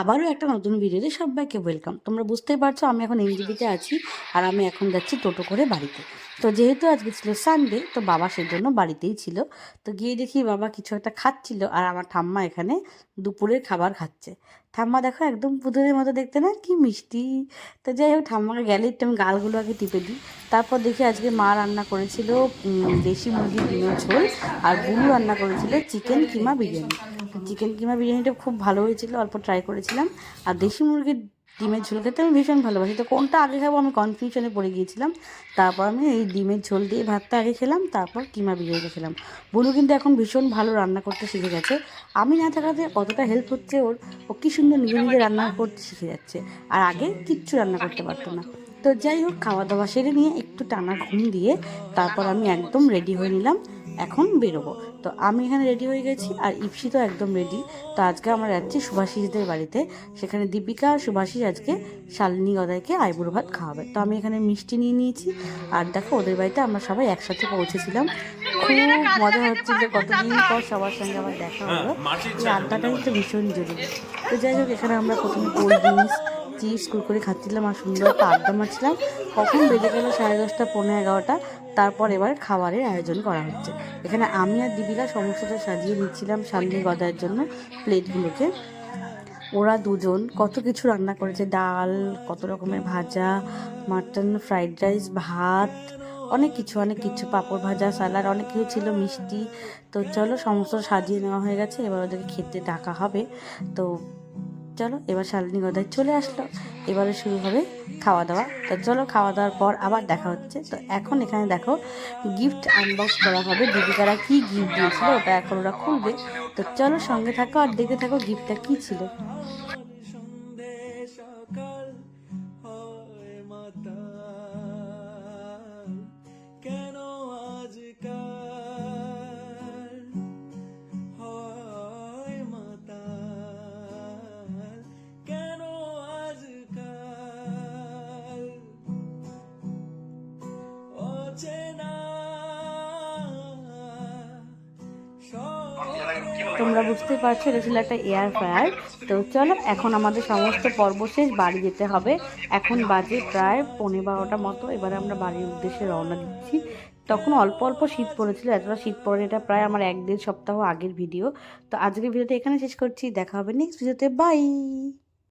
আবারও একটা নতুন ভিডিওতে সবাইকে ওয়েলকাম তোমরা বুঝতেই পারছ, আমি এখন এনজিপিতে আছি আর আমি এখন যাচ্ছি টোটো করে বাড়িতে। তো যেহেতু আজকে ছিল সানডে তো বাবা সেজন্য বাড়িতেই ছিল। তো গিয়ে দেখি বাবা কিছু একটা খাচ্ছিল আর আমার ঠাম্মা এখানে দুপুরের খাবার খাচ্ছে। ঠাম্মা দেখো একদম পুতুলের মতো দেখতে না, কি মিষ্টি। তো যাই হোক, ঠাম্মাকে গেলে একটু আমি গালগুলো আগে টিপে দিই। তারপর দেখি আজকে মা রান্না করেছিল দেশি মুরগির ডিমের ঝোল, আর বুলু রান্না করেছিল চিকেন কিমা বিরিয়ানি। চিকেন কিমা বিরিয়ানিটা খুব ভালো হয়েছিল, অল্প ট্রাই করেছিলাম। আর দেশি মুরগির ডিমের ঝোল খেতে আমি ভীষণ ভালোবাসি। তো কোনটা আগে খাব আমি কনফিউশনে পড়ে গিয়েছিলাম। তারপর আমি এই ডিমের ঝোল দিয়ে ভাতটা আগে খেলাম, তারপর কিমা বিরিয়ানিটা খেলাম। বুনু কিন্তু এখন ভীষণ ভালো রান্না করতে শিখে গেছে। আমি না থাকাতে কতটা হেল্প হচ্ছে ওর, ও কী সুন্দর নিজে নিজে রান্না করতে শিখে যাচ্ছে। আর আগে কিচ্ছু রান্না করতে পারতো না। তো যাই হোক খাওয়া দাওয়া সেরে নিয়ে একটু টানা ঘুম দিয়ে তারপর আমি একদম রেডি হয়ে নিলাম। এখন বেরোবো। তো আমি এখানে রেডি হয়ে গেছি আর ইপসি তো একদম রেডি তো আজকে আমরা যাচ্ছি সুভাষিসদের বাড়িতে। সেখানে দীপিকা আর সুভাষিস আজকে শালিনী গদাইকে আইবুড়ো ভাত খাওয়াবে। তো আমি এখানে মিষ্টি নিয়ে নিয়েছি। আর দেখো ওদের বাড়িতে আমরা সবাই একসাথে পৌঁছেছিলাম। খুব মজা হচ্ছিল কতদিন পর সবার সঙ্গে আমার দেখা হলো। এই আড্ডাটা কিন্তু ভীষণ জরুরি। তো যাই হোক এখানে আমরা প্রথমে কোল্ড ড্রিঙ্কস চিপস কুরকুরে খাচ্ছিলাম আর সুন্দর একটা আড্ডা মারছিলাম। কখন বেজে গেল সাড়ে দশটা পনেরো এগারোটা? তারপর এবার খাবারের আয়োজন করা হচ্ছে। এখানে আমি আর দিদিরা সমস্তটা সাজিয়ে নিচ্ছিলাম শালিনী গদার জন্য প্লেটগুলোকে। ওরা দুজন কত কিছু রান্না করেছে, ডাল, কত রকমের ভাজা, মাটন, ফ্রাইড রাইস, ভাত, অনেক কিছু অনেক কিছু, পাঁপড় ভাজা, স্যালাড, অনেক কিছু ছিল, মিষ্টি। তো চলো সমস্ত সাজিয়ে নেওয়া হয়ে গেছে, এবার ওদেরকে খেতে ডাকা হবে। তো চলো, এবার শালিনী গদায় চলে আসলো। এবারে শুরু হবে খাওয়া দাওয়া তো চলো খাওয়া দাওয়ার পর আবার দেখা হচ্ছে। তো এখন এখানে দেখো গিফট আনবক্স করা হবে। দিদিকারা কি গিফট দিয়েছিল, ওটা এখন ওরা খুলবে। তো চলো সঙ্গে থাকো আর দেখে থাকো গিফটটা কী ছিল। তোমরা বুঝতে পারছ, এটা ছিল একটা এয়ার ফ্রায়ার তো চলো, এখন আমাদের সমস্ত পর্ব শেষ, বাড়ি যেতে হবে। এখন বাজে প্রায় পনেরো বারোটা মতো, এবারে আমরা বাড়ির উদ্দেশ্যে রওনা দিচ্ছি। তখন অল্প অল্প শীত পড়েছিল, এতটা শীত পড়ে এটা প্রায় আমার এক দেড় সপ্তাহ আগের ভিডিও তো আজকের ভিডিওটা এখানে শেষ করছি, দেখা হবে নেক্সট ভিডিওতে বাই